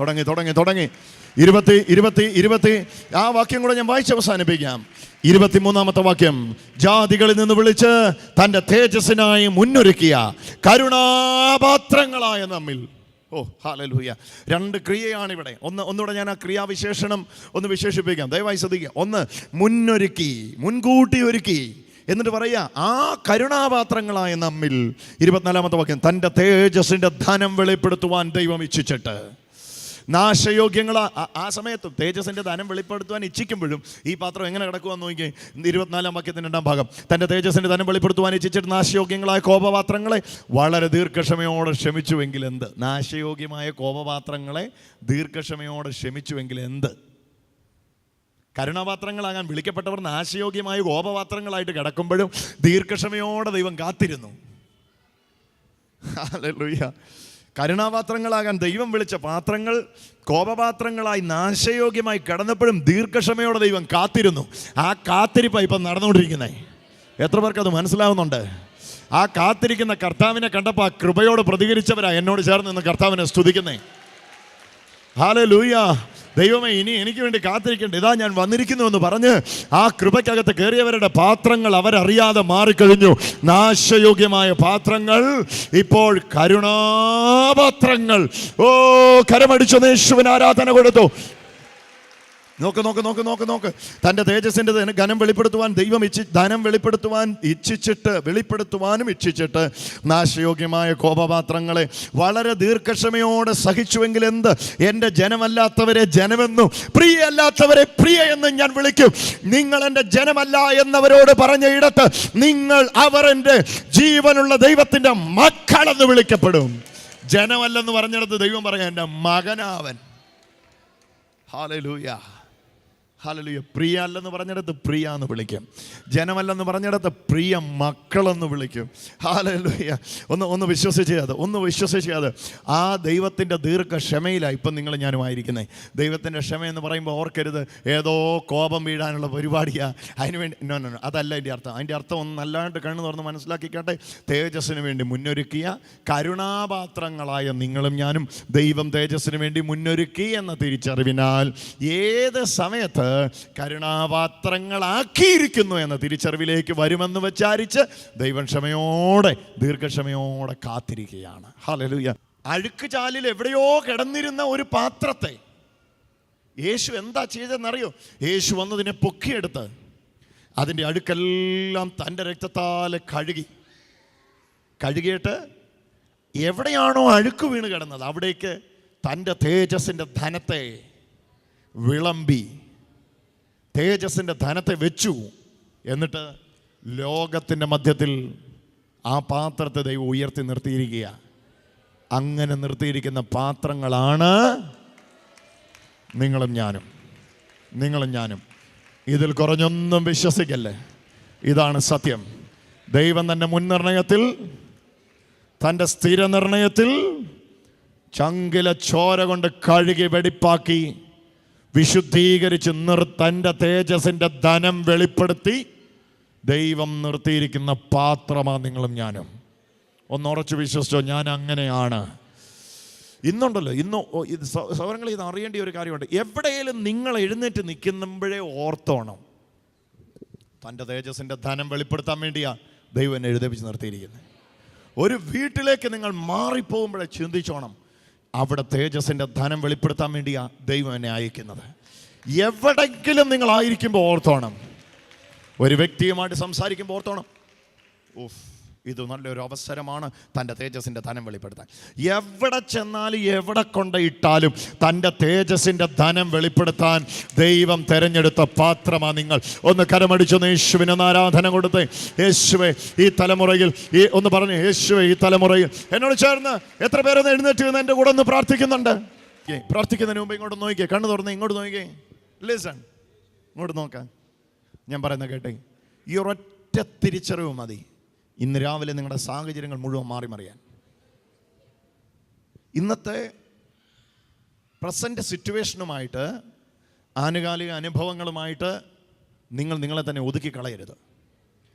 A: തുടങ്ങി തുടങ്ങി തുടങ്ങി. ഇരുപത്തി ഇരുപത്തി ഇരുപത്തി. ആ വാക്യം കൂടെ ഞാൻ വായിച്ച് അവസാനിപ്പിക്കാം. ഇരുപത്തിമൂന്നാമത്തെ വാക്യം. ജാതികളിൽ നിന്ന് വിളിച്ച് തന്റെ തേജസ്സിനായി മുന്നൊരുക്കിയ കരുണാപാത്രങ്ങളായ നമ്മിൽ. ഓ ഹാലലൂയ രണ്ട് ക്രിയയാണ് ഇവിടെ ഒന്ന് ഒന്നുകൂടെ ഞാൻ ആ ക്രിയാവിശേഷണം ഒന്ന് വിശേഷിപ്പിക്കാം. ദയവായി ശ്രദ്ധിക്കുക. ഒന്ന് മുന്നൊരുക്കി മുൻകൂട്ടി ഒരുക്കി എന്നിട്ട് പറയുക ആ കരുണാപാത്രങ്ങളായ നമ്മിൽ. ഇരുപത്തിനാലാമത്തെ വാക്യം. തന്റെ തേജസ്സിന്റെ ധനം വെളിപ്പെടുത്തുവാൻ ദൈവം ഇച്ഛിച്ചിട്ട്. നാശയോഗ്യങ്ങൾ ആ സമയത്ത് തേജസ്സിന്റെ ധനം വെളിപ്പെടുത്തുവാൻ ഇച്ഛിക്കുമ്പോഴും ഈ പാത്രം എങ്ങനെ കിടക്കുവാന്ന് നോക്കി ഇരുപത്തിനാലാം വാക്യത്തിന്റെ രണ്ടാം ഭാഗം. തന്റെ തേജസ്സിന്റെ ധനം വെളിപ്പെടുത്തുവാൻ ഇച്ഛിച്ചിട്ട് നാശയോഗ്യങ്ങളായ കോപപാത്രങ്ങളെ വളരെ ദീർഘക്ഷമയോടെ ക്ഷമിച്ചുവെങ്കിൽ എന്ത്? നാശയോഗ്യമായ കോപപാത്രങ്ങളെ ദീർഘക്ഷമയോടെ ക്ഷമിച്ചുവെങ്കിൽ എന്ത്? കരുണാപാത്രങ്ങളാകാൻ വിളിക്കപ്പെട്ടവർ നാശയോഗ്യമായ കോപപാത്രങ്ങളായിട്ട് കിടക്കുമ്പോഴും ദീർഘക്ഷമയോടെ ദൈവം കാത്തിരുന്നു. ഹല്ലേലൂയ. കരുണാപാത്രങ്ങളാകാൻ ദൈവം വിളിച്ച പാത്രങ്ങൾ കോപപാത്രങ്ങളായി നാശയോഗ്യമായി കിടന്നപ്പോഴും ദീർഘക്ഷമയോടെ ദൈവം കാത്തിരുന്നു. ആ കാത്തിരിപ്പാണ് ഇപ്പം നടന്നുകൊണ്ടിരിക്കുന്നത് എത്ര പേർക്ക് അത് മനസ്സിലാവുന്നുണ്ട്? ആ കാത്തിരിക്കുന്ന കർത്താവിനെ കണ്ടപ്പോൾ ആ കൃപയോട് പ്രതികരിച്ചവരാ എന്നോട് ചേർന്ന് നിന്ന് കർത്താവിനെ സ്തുതിക്കുന്നേ. ഹാലേ ലൂയ ദൈവമേ ഇനി എനിക്ക് വേണ്ടി കാത്തിരിക്കേണ്ട ഇതാ ഞാൻ വന്നിരിക്കുന്നു എന്ന് പറഞ്ഞ് ആ കൃപയ്ക്കകത്ത് കയറിയവരുടെ പാത്രങ്ങൾ അവരറിയാതെ മാറിക്കഴിഞ്ഞു. നാശയോഗ്യമായ പാത്രങ്ങൾ ഇപ്പോൾ കരുണാപാത്രങ്ങൾ. ഓ കരമടിച്ചു യേശുവിന് ആരാധന കൊടുത്തു. നോക്ക് നോക്ക് നോക്ക് നോക്ക് നോക്ക്. തന്റെ തേജസ്സിന്റെ ഘനം വെളിപ്പെടുത്തുവാൻ ദൈവം ഇച്ഛി ധനം വെളിപ്പെടുത്തുവാൻ ഇച്ഛിച്ചിട്ട് വെളിപ്പെടുത്തുവാനും ഇച്ഛിച്ചിട്ട് നാശയോഗ്യമായ കോപപാത്രങ്ങളെ വളരെ ദീർഘക്ഷമയോടെ സഹിച്ചുവെങ്കിൽ എന്ത്? എന്റെ ജനമല്ലാത്തവരെ ജനമെന്നും പ്രിയല്ലാത്തവരെ പ്രിയ എന്ന് ഞാൻ വിളിക്കും. നിങ്ങൾ എന്റെ ജനമല്ല എന്നവരോട് പറഞ്ഞ ഇടത്ത് നിങ്ങൾ അവർ എന്റെ ജീവനുള്ള ദൈവത്തിന്റെ മക്കളെന്ന് വിളിക്കപ്പെടും. ജനമല്ലെന്ന് പറഞ്ഞിടത്ത് ദൈവം പറയാം എന്റെ മകനാവൻ. ഹാലലൂയ. ഹാലലൂയ. പ്രിയ അല്ലെന്ന് പറഞ്ഞിടത്ത് പ്രിയ എന്ന് വിളിക്കും. ജനമല്ലെന്ന് പറഞ്ഞിടത്ത് പ്രിയ മക്കളെന്ന് വിളിക്കും. ഹാലലുയ. ഒന്ന് ഒന്ന് വിശ്വസിച്ച് അത് ഒന്ന് വിശ്വസിച്ച് അത്. ആ ദൈവത്തിന്റെ ദീർഘക്ഷമയിലാണ് ഇപ്പം നിങ്ങൾ ഞാനുമായിരിക്കുന്നത്. ദൈവത്തിന്റെ ക്ഷമയെന്ന് പറയുമ്പോൾ ഓർക്കരുത്. ഏതോ കോപം വീഴാനുള്ള പരിപാടിയാണ് അതിന് വേണ്ടി നോ നോ, അതല്ല എന്റെ അർത്ഥം. അതിന്റെ അർത്ഥം ഒന്ന് നല്ലതായിട്ട് കണ്ണു തുറന്ന് മനസ്സിലാക്കിക്കട്ടെ. തേജസ്സിന് വേണ്ടി മുന്നൊരുക്കിയ കരുണാപാത്രങ്ങളായ നിങ്ങളും ഞാനും ദൈവം തേജസ്സിന് വേണ്ടി മുന്നൊരുക്കി എന്ന തിരിച്ചറിവിനാൽ ഏത് സമയത്ത് കരുണാപാത്രങ്ങളാക്കിയിരിക്കുന്നു എന്ന തിരിച്ചറിവിലേക്ക് വരുമെന്ന് വിചാരിച്ച് ദൈവം ക്ഷമയോടെ ദീർഘക്ഷമയോടെ കാത്തിരിക്കുകയാണ്. ഹലലൂയ അഴുക്ക് ചാലിൽ എവിടെയോ കിടന്നിരുന്ന ഒരു പാത്രത്തെ യേശു എന്താ ചെയ്തതെന്നറിയോ? യേശു വന്നതിനെ പൊക്കിയെടുത്ത് അതിന്റെ അഴുക്കെല്ലാം തന്റെ രക്തത്താൽ കഴുകി. കഴുകിയിട്ട് എവിടെയാണോ അഴുക്ക് വീണ് കിടന്നത് അവിടേക്ക് തന്റെ തേജസ്സിന്റെ ധനത്തെ വിളമ്പി തേജസ്സിന്റെ ധനത്തെ വെച്ചു എന്നിട്ട് ലോകത്തിന്റെ മധ്യത്തിൽ ആ പാത്രത്തെ ദൈവം ഉയർത്തി നിർത്തിയിരിക്കുക. അങ്ങനെ നിർത്തിയിരിക്കുന്ന പാത്രങ്ങളാണ് നിങ്ങളും ഞാനും. നിങ്ങളും ഞാനും. ഇതിൽ കുറഞ്ഞൊന്നും വിശ്വസിക്കല്ലേ? ഇതാണ് സത്യം. ദൈവം തന്റെ മുൻനിർണയത്തിൽ തന്റെ സ്ഥിരനിർണയത്തിൽ ചങ്കില ചോര കൊണ്ട് കഴുകി വെടിപ്പാക്കി വിശുദ്ധീകരിച്ച് നിർ തന്റെ തേജസ്സിന്റെ ധനം വെളിപ്പെടുത്തി ദൈവം നിർത്തിയിരിക്കുന്ന പാത്രമാണ് നിങ്ങളും ഞാനും. ഒന്നുറച്ച് വിശ്വസിച്ചോ ഞാൻ അങ്ങനെയാണ്. ഇന്നുണ്ടല്ലോ ഇന്ന് സൗരങ്ങൾ ഇത് അറിയേണ്ട ഒരു കാര്യമുണ്ട്. എവിടെയെങ്കിലും നിങ്ങൾ എഴുന്നേറ്റ് നിൽക്കുമ്പോഴേ ഓർത്തോണം. തന്റെ തേജസ്സിന്റെ ധനം വെളിപ്പെടുത്താൻ വേണ്ടിയാണ് ദൈവം എഴുതേപ്പിച്ച് നിർത്തിയിരിക്കുന്നത്. ഒരു വീട്ടിലേക്ക് നിങ്ങൾ മാറിപ്പോകുമ്പോഴേ ചിന്തിച്ചോണം അവിടെ തേജസ്സിന്റെ ധനം വെളിപ്പെടുത്താൻ വേണ്ടിയാ ദൈവം എന്നെ അയക്കുന്നത്. എവിടെങ്കിലും നിങ്ങളായിരിക്കുമ്പോൾ ഓർത്തോണം. ഒരു വ്യക്തിയുമായിട്ട് സംസാരിക്കുമ്പോൾ ഓർത്തോണം. ഉഫ്. ഇത് നല്ലൊരു അവസരമാണ് തന്റെ തേജസ്സിന്റെ ധനം വെളിപ്പെടുത്താൻ. എവിടെ ചെന്നാലും എവിടെ കൊണ്ട് ഇട്ടാലും തന്റെ തേജസ്സിന്റെ ധനം വെളിപ്പെടുത്താൻ ദൈവം തെരഞ്ഞെടുത്ത പാത്രമാണ് നിങ്ങൾ. ഒന്ന് കരമടിച്ചൊന്ന് യേശുവിന് ഒന്ന് ആരാധന കൊടുത്ത്. യേശുവെ ഈ തലമുറയിൽ ഈ ഒന്ന് പറഞ്ഞു യേശുവെ ഈ തലമുറയിൽ. എന്നോട് ചേർന്ന് എത്ര പേരൊന്ന് എഴുന്നേറ്റ് നിന്ന് എന്റെ കൂടെ ഒന്ന് പ്രാർത്ഥിക്കുന്നുണ്ട്? പ്രാർത്ഥിക്കുന്നതിന് മുമ്പ് ഇങ്ങോട്ട് നോക്കിയേ. കണ്ണു തുറന്ന് ഇങ്ങോട്ട് നോക്കിയേ. ലിസൺ ഇങ്ങോട്ട് നോക്കാം. ഞാൻ പറയുന്നത് കേട്ടെ. ഈ ഒരൊറ്റ തിരിച്ചറിവ് മതി. ഇന്ന് രാവിലെ നിങ്ങളുടെ സാഹചര്യങ്ങൾ മുഴുവൻ മാറി മറിയാൻ. ഇന്നത്തെ പ്രസന്റ് സിറ്റുവേഷനുമായിട്ട് ആനുകാലിക അനുഭവങ്ങളുമായിട്ട് നിങ്ങൾ നിങ്ങളെ തന്നെ ഒതുക്കി കളയരുത്.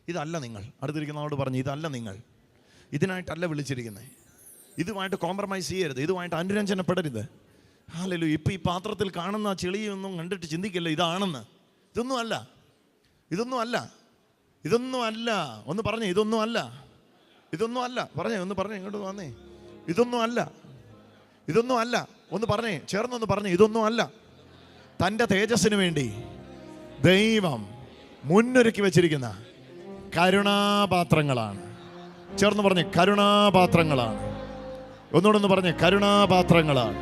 A: ഇതല്ല നിങ്ങൾ. അടുത്തിരിക്കുന്നവരോട് പറഞ്ഞു ഇതല്ല നിങ്ങൾ. ഇതിനായിട്ടല്ല വിളിച്ചിരിക്കുന്നത് ഇതുമായിട്ട് കോംപ്രമൈസ് ചെയ്യരുത്. ഇതുമായിട്ട് അനുരഞ്ജനപ്പെടരുത്. ആലല്ലോ ഇപ്പം ഈ പാത്രത്തിൽ കാണുന്ന ചെളിയൊന്നും കണ്ടിട്ട് ചിന്തിക്കില്ല? ഇതാണെന്ന്. ഇതൊന്നും അല്ല. ഇതൊന്നും അല്ല. ഇതൊന്നും അല്ല ഒന്ന് പറഞ്ഞേ ഇതൊന്നും അല്ല ഇതൊന്നും അല്ല പറഞ്ഞേ ഒന്ന് പറഞ്ഞേ ഇങ്ങോട്ട് വന്നേ. ഇതൊന്നും അല്ല ഇതൊന്നും അല്ല ഒന്ന് പറഞ്ഞേ ചേർന്നൊന്ന് പറഞ്ഞേ ഇതൊന്നും അല്ല തന്റെ തേജസ്സിന് വേണ്ടി ദൈവം മുന്നൊരുക്കി വെച്ചിരിക്കുന്ന കരുണാപാത്രങ്ങളാണ്. ചേർന്ന് പറഞ്ഞേ കരുണാപാത്രങ്ങളാണ്. ഒന്നുകൂടെ ഒന്ന് പറഞ്ഞേ കരുണാപാത്രങ്ങളാണ്.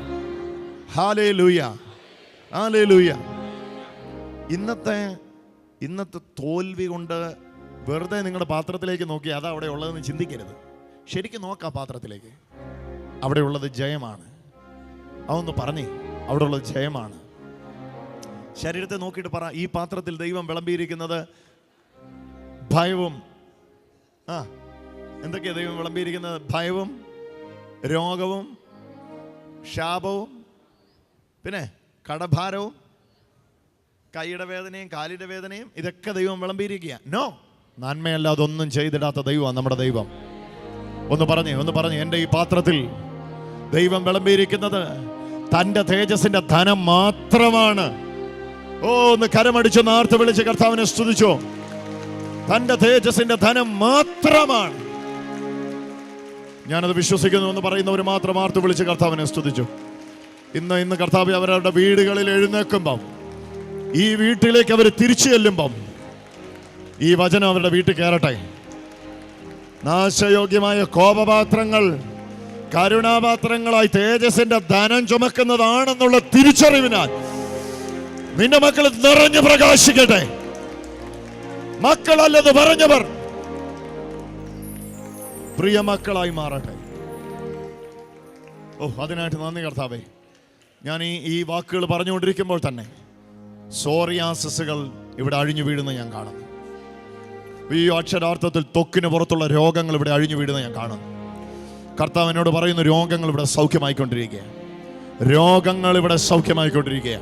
A: ഹാലേ ലൂയ ഹാലേ ലൂയ ഇന്നത്തെ ഇന്നത്തെ തോൽവി കൊണ്ട് വെറുതെ നിങ്ങളുടെ പാത്രത്തിലേക്ക് നോക്കി അതാ അവിടെ ഉള്ളതെന്ന് ചിന്തിക്കരുത്. ശരിക്കും നോക്കാം പാത്രത്തിലേക്ക്. അവിടെ ഉള്ളത് ജയമാണ്. അതൊന്ന് പറഞ്ഞേ അവിടെ ഉള്ളത് ജയമാണ്. ശരീരത്തെ നോക്കിയിട്ട് പറ ഈ പാത്രത്തിൽ ദൈവം വിളമ്പിയിരിക്കുന്നത് ഭയവും ആ എന്തൊക്കെയാ ദൈവം വിളമ്പിയിരിക്കുന്നത്? ഭയവും രോഗവും ശാപവും പിന്നെ കടഭാരവും കൈയുടെ വേദനയും കാലിന്റെ വേദനയും ഇതൊക്കെ ദൈവം വിളമ്പിയിരിക്കുക നോ നന്മയല്ലാതെ ഒന്നും ചെയ്തിടാത്ത ദൈവമാണ് നമ്മുടെ ദൈവം. ഒന്ന് പറഞ്ഞേ ഒന്ന് പറഞ്ഞേ എന്റെ ഈ പാത്രത്തിൽ ദൈവം വിളമ്പിയിരിക്കുന്നത് തന്റെ തേജസിന്റെ ധനം മാത്രമാണ്. ഓ ഒന്ന് കരമടിച്ച് നാർത്ത് വിളിച്ച് കർത്താവിനെ സ്തുതിച്ചോ. തന്റെ തേജസിന്റെ ധനം മാത്രമാണ്. ഞാനത് വിശ്വസിക്കുന്നു എന്ന് പറയുന്നവർ മാത്രം ആർത്ത് വിളിച്ച് കർത്താവിനെ സ്തുതിച്ചു. ഇന്ന് ഇന്ന് കർത്താവ് അവരവരുടെ വീടുകളിൽ എഴുന്നേക്കുമ്പം ഈ വീട്ടിലേക്ക് അവർ തിരിച്ചു ചെല്ലുമ്പം ഈ വചനം അവരുടെ വീട്ടിൽ കയറട്ടെ. നാശയോഗ്യമായ കോപപാത്രങ്ങൾ കരുണാപാത്രങ്ങളായി തേജസിന്റെ ധനം ചുമക്കുന്നതാണെന്നുള്ള തിരിച്ചറിവിനാൽ നിന്റെ മക്കൾ നിറഞ്ഞു പ്രകാശിക്കട്ടെ. മക്കളല്ലെന്ന് പറഞ്ഞവർ പ്രിയ മക്കളായി മാറട്ടെ. ഓ അതിനായിട്ട് നന്ദി കർത്താവേ. ഞാൻ ഈ ഈ വാക്കുകൾ പറഞ്ഞുകൊണ്ടിരിക്കുമ്പോൾ തന്നെ സോറിയാസസുകൾ ഇവിടെ അഴിഞ്ഞു വീഴുന്ന ഞാൻ കാണുന്നു. ഈ അക്ഷരാർത്ഥത്തിൽ തൊക്കിന് പുറത്തുള്ള രോഗങ്ങൾ ഇവിടെ അഴിഞ്ഞു വീഴുന്ന ഞാൻ കാണുന്നു. കർത്താവ് എന്നോട് പറയുന്ന രോഗങ്ങൾ ഇവിടെ സൗഖ്യമായിക്കൊണ്ടിരിക്കുക. രോഗങ്ങൾ ഇവിടെ സൗഖ്യമായിക്കൊണ്ടിരിക്കുക.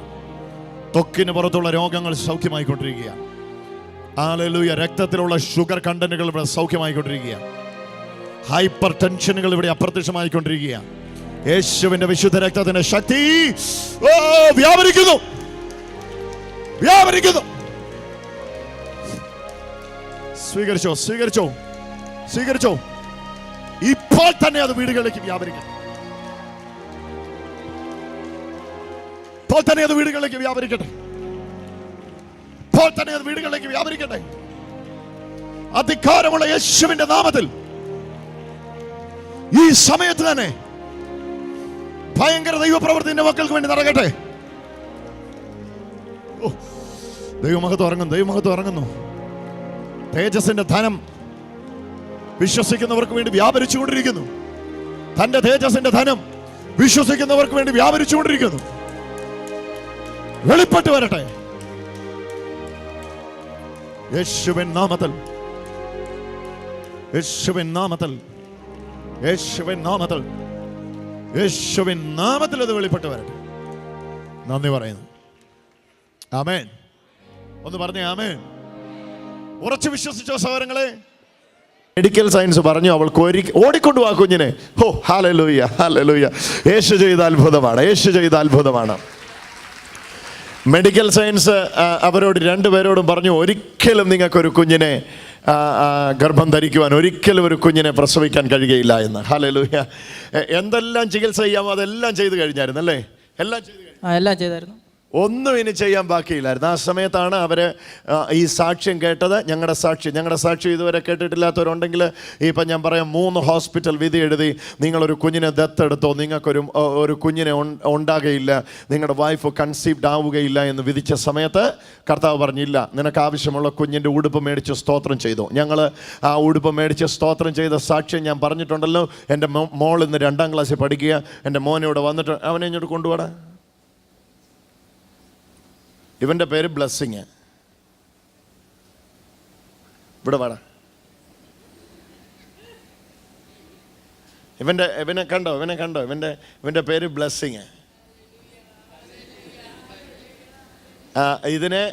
A: തൊക്കിന് പുറത്തുള്ള രോഗങ്ങൾ സൗഖ്യമായിക്കൊണ്ടിരിക്കുക. ആലലൂയ രക്തത്തിലുള്ള ഷുഗർ കണ്ടന്റുകൾ ഇവിടെ സൗഖ്യമായിക്കൊണ്ടിരിക്കുക. ഹൈപ്പർ ടെൻഷനുകൾ ഇവിടെ അപ്രത്യക്ഷമായിക്കൊണ്ടിരിക്കുക. യേശുവിന്റെ വിശുദ്ധ രക്തത്തിന്റെ ശക്തി വ്യാപരിക്കുന്നു. വ്യാപരിക്കുന്നു. സ്വീകരിച്ചോ? സ്വീകരിച്ചോ? സ്വീകരിച്ചോ? ഇപ്പോൾ തന്നെ അത് വീടുകളിലേക്ക് വ്യാപരിക്കണം ഇപ്പോൾ തന്നെ അത് വീടുകളിലേക്ക് വ്യാപരിക്കട്ടെ. ഇപ്പോൾ തന്നെ അത് വീടുകളിലേക്ക് വ്യാപരിക്കട്ടെ. അധികാരമുള്ള യേശുവിന്റെ നാമത്തിൽ ഈ സമയത്ത് തന്നെ ഭയങ്കര ദൈവപ്രവർത്തിന്റെ മക്കൾക്ക് വേണ്ടി നടക്കട്ടെ. ദൈവമഹത്വം ഇറങ്ങുന്നു ദൈവമഹത്വം ഇറങ്ങുന്നു തേജസിന്റെ ധനം വിശ്വസിക്കുന്നവർക്ക് വേണ്ടി വ്യാപരിച്ചുകൊണ്ടിരിക്കുന്നു. തന്റെ തേജസിന്റെ ധനം വിശ്വസിക്കുന്നവർക്ക് വേണ്ടി വ്യാപരിച്ചുകൊണ്ടിരിക്കുന്നു. വെളിപ്പെട്ട് വരട്ടെ. യേശുവിൻ നാമത്തിൽ. യേശുവിൻ നാമത്തിൽ. യേശുവിൻ നാമത്തിൽ. യേശുവിൻ നാമത്തിൽ അത് വെളിപ്പെട്ട് വരട്ടെ. നന്ദി പറയുന്നു. ആമേൻ. ഒന്ന് പറഞ്ഞേ ആമേൻ. ഉറച്ചു വിശ്വസിച്ചോ സഹോദരങ്ങളെ? മെഡിക്കൽ സയൻസ് പറഞ്ഞു അവൾക്ക് ഓടിക്കൊണ്ടു ആ കുഞ്ഞിനെ. ഹോ ഹാലലൂയ ഹാലലൂയ യേശു ചെയ്ത അത്ഭുതമാണ് യേശു ചെയ്ത അത്ഭുതമാണ്. മെഡിക്കൽ സയൻസ് അവരോട് രണ്ടുപേരോടും പറഞ്ഞു ഒരിക്കലും നിങ്ങൾക്കൊരു കുഞ്ഞിനെ ഗർഭം ധരിക്കുവാൻ ഒരിക്കലും ഒരു കുഞ്ഞിനെ പ്രസവിക്കാൻ കഴിയുകയില്ല എന്ന്. ഹാലലൂയ എന്തെല്ലാം ചികിത്സ ചെയ്യാമോ അതെല്ലാം ചെയ്തു കഴിഞ്ഞായിരുന്നു അല്ലേ? എല്ലാം ചെയ്തു
C: എല്ലാം ചെയ്തായിരുന്നു.
A: ഒന്നും ഇനി ചെയ്യാൻ ബാക്കിയില്ലായിരുന്നു. ആ സമയത്താണ് അവർ ഈ സാക്ഷ്യം കേട്ടത്. ഞങ്ങളുടെ സാക്ഷി ഞങ്ങളുടെ സാക്ഷി ഇതുവരെ കേട്ടിട്ടില്ലാത്തവരുണ്ടെങ്കിൽ ഇപ്പം ഞാൻ പറയാം മൂന്ന് ഹോസ്പിറ്റൽ വിധി എഴുതി നിങ്ങളൊരു കുഞ്ഞിനെ ദത്തെടുത്തോ നിങ്ങൾക്കൊരു ഒരു കുഞ്ഞിനെ ഉണ്ടാകുകയില്ല നിങ്ങളുടെ വൈഫ് കൺസീവ്ഡ് ആവുകയില്ല എന്ന് വിധിച്ച സമയത്ത് കർത്താവ് പറഞ്ഞില്ല നിനക്ക് ആവശ്യമുള്ള കുഞ്ഞിന്റെ ഉടുപ്പ് മേടിച്ച് സ്തോത്രം ചെയ്തു. ഞങ്ങൾ ആ ഉടുപ്പ് മേടിച്ച് സ്തോത്രം ചെയ്ത സാക്ഷ്യം ഞാൻ പറഞ്ഞിട്ടുണ്ടല്ലോ. എന്റെ മോൾ ഇന്ന് രണ്ടാം ക്ലാസ്സിൽ പഠിക്കുക. എന്റെ മോനിവിടെ വന്നിട്ട് അവനെ ഇങ്ങോട്ട് കൊണ്ടുപോടാ. ഇവന്റെ പേര് ബ്ലെസ്സിങ്. ഇവിടെ വേണം ഇവന്റെ ഇവനെ കണ്ടോ ഇവനെ കണ്ടോ ഇവന്റെ ഇവന്റെ പേര് ബ്ലെസ്സിങ്. ആ ഇതിനെ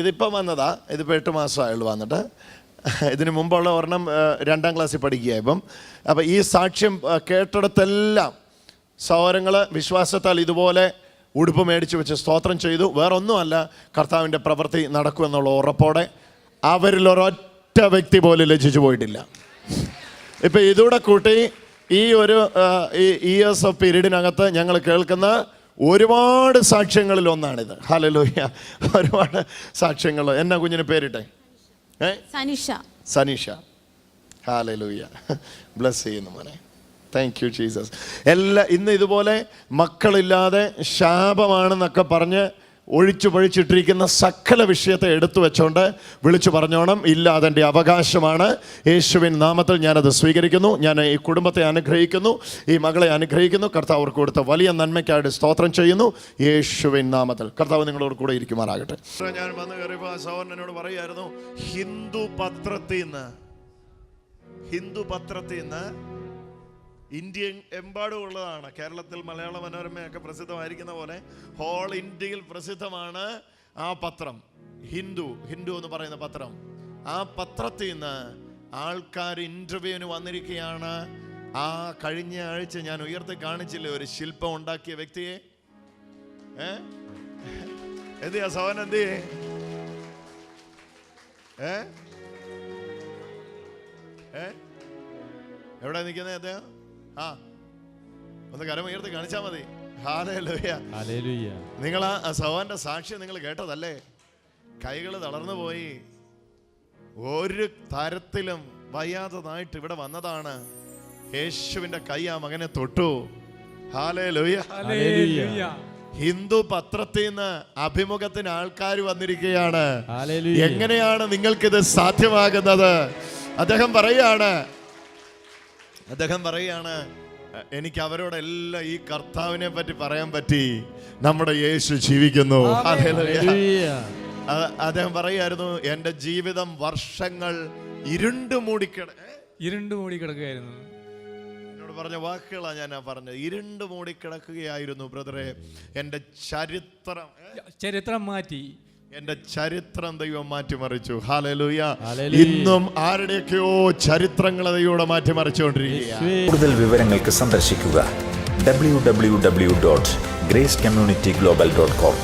A: ഇതിപ്പം വന്നതാ ഇതിപ്പോൾ എട്ട് മാസമായുള്ളൂ വന്നിട്ട്. ഇതിന് മുമ്പുള്ള ഒരെണ്ണം രണ്ടാം ക്ലാസ്സിൽ പഠിക്കുക ഇപ്പം. അപ്പം ഈ സാക്ഷ്യം കേട്ടിടത്തെല്ലാം സൗരങ്ങൾ വിശ്വാസത്താൽ ഇതുപോലെ ഉടുപ്പ് മേടിച്ച് വെച്ച് സ്തോത്രം ചെയ്തു. വേറൊന്നുമല്ല കർത്താവിന്റെ പ്രവൃത്തി നടക്കുമെന്നുള്ള ഉറപ്പോടെ അവരിൽ ഒരൊറ്റ വ്യക്തി പോലും ലജിച്ചു പോയിട്ടില്ല. ഇപ്പം ഇതൂടെ കൂട്ടി ഈ ഒരു ഈ എസ് ഓഫ് പീരീഡിനകത്ത് ഞങ്ങൾ കേൾക്കുന്ന ഒരുപാട് സാക്ഷ്യങ്ങളിൽ ഒന്നാണിത്. ഹലലൂയ ഒരുപാട് സാക്ഷ്യങ്ങൾ. എന്നാ കുഞ്ഞിന് പേരിട്ടെ? സനീഷ
C: സനിഷ.
A: സനീഷ. ഹാലലൂയ ബ്ലസ് ചെയ്യുന്നു മോനെ. താങ്ക് യു ജീസസ് എല്ലാ ഇന്ന് ഇതുപോലെ മക്കളില്ലാതെ ശാപമാണെന്നൊക്കെ പറഞ്ഞ് ഒഴിച്ചു പഴിച്ചിട്ടിരിക്കുന്ന സകല വിഷയത്തെ എടുത്തു വെച്ചോണ്ട് വിളിച്ചു പറഞ്ഞോണം. ഇല്ല അതെന്റെ അവകാശമാണ്. യേശുവിൻ നാമത്തിൽ ഞാനത് സ്വീകരിക്കുന്നു. ഞാൻ ഈ കുടുംബത്തെ അനുഗ്രഹിക്കുന്നു. ഈ മകളെ അനുഗ്രഹിക്കുന്നു. കർത്താവ് അവർക്ക് കൊടുത്ത വലിയ നന്മയ്ക്കായിട്ട് സ്തോത്രം ചെയ്യുന്നു. യേശുവിൻ നാമത്തിൽ. കർത്താവ് നിങ്ങളോട് കൂടെ ഇരിക്കുമാറാകട്ടെ. ഞാൻ വന്ന് കയറിയപ്പോൾ സഹോദരനോട് പറയുമായിരുന്നു ഹിന്ദു പത്രത്തിൽ നിന്ന് ഹിന്ദു പത്രത്തിൽ നിന്ന് ഇന്ത്യ എമ്പാടും ഉള്ളതാണ്. കേരളത്തിൽ മലയാള മനോരമയൊക്കെ പ്രസിദ്ധമായിരിക്കുന്ന പോലെ ഹോൾ ഇന്ത്യയിൽ പ്രസിദ്ധമാണ് ആ പത്രം. ഹിന്ദു ഹിന്ദു എന്ന് പറയുന്ന പത്രം. ആ പത്രത്തിൽ നിന്ന് ആൾക്കാർ ഇന്റർവ്യൂവിന് വന്നിരിക്കുകയാണ്. ആ കഴിഞ്ഞ ആഴ്ച ഞാൻ ഉയർത്തി കാണിച്ചില്ലേ ഒരു ശില്പം ഉണ്ടാക്കിയ വ്യക്തിയെ? ഏ? എന്തിയാ സവൻ എന്തി ഏ? എവിടെ നിൽക്കുന്നത് അദ്ദേഹം? ആ. ഒന്ന് കരം ഉയർത്തി കാണിച്ചാൽ മതി. നിങ്ങൾ ആ സവാന്റെ സാക്ഷ്യം നിങ്ങൾ കേട്ടതല്ലേ? കൈകൾ തളർന്നു പോയി. ഒരു തരത്തിലും വയ്യാത്തതായിട്ട് ഇവിടെ വന്നതാണ്. യേശുവിന്റെ കൈ ആ മകനെ തൊട്ടു. ഹാലേ
D: ലോയ
A: ഹിന്ദു പത്രത്തിൽ നിന്ന് അഭിമുഖത്തിന് ആൾക്കാർ വന്നിരിക്കുകയാണ്. എങ്ങനെയാണ് നിങ്ങൾക്കിത് സാധ്യമാകുന്നത്? അദ്ദേഹം പറയാണ് അദ്ദേഹം പറയുകയാണ് എനിക്ക് അവരോടെല്ലാം ഈ കർത്താവിനെ പറ്റി പറയാൻ പറ്റി. നമ്മുടെ യേശു ജീവിക്കുന്നു. അദ്ദേഹം പറയായിരുന്നു എന്റെ ജീവിതം വർഷങ്ങൾ ഇരുണ്ടു മൂടിക്കിട ഇരുണ്ടു
D: ഇരുണ്ട് മൂടി കിടക്കുകയായിരുന്നു
A: എന്നോട് പറഞ്ഞ വാക്കുകളാണ് ഞാൻ പറഞ്ഞത്. ഇരുണ്ട് മൂടിക്കിടക്കുകയായിരുന്നു ബ്രദറെ. എന്റെ ചരിത്രം
D: ചരിത്രം മാറ്റി.
A: എന്റെ ചരിത്രം ദൈവം മാറ്റിമറിച്ചു. ഹാലലൂയ ഇന്നും ആരുടെയൊക്കെയോ ചരിത്രങ്ങൾ ദൈവം മാറ്റിമറിച്ചുകൊണ്ടിരിക്കുകയാണ്.
E: കൂടുതൽ വിവരങ്ങൾക്ക് സന്ദർശിക്കുക W W W dot Grace community global dot com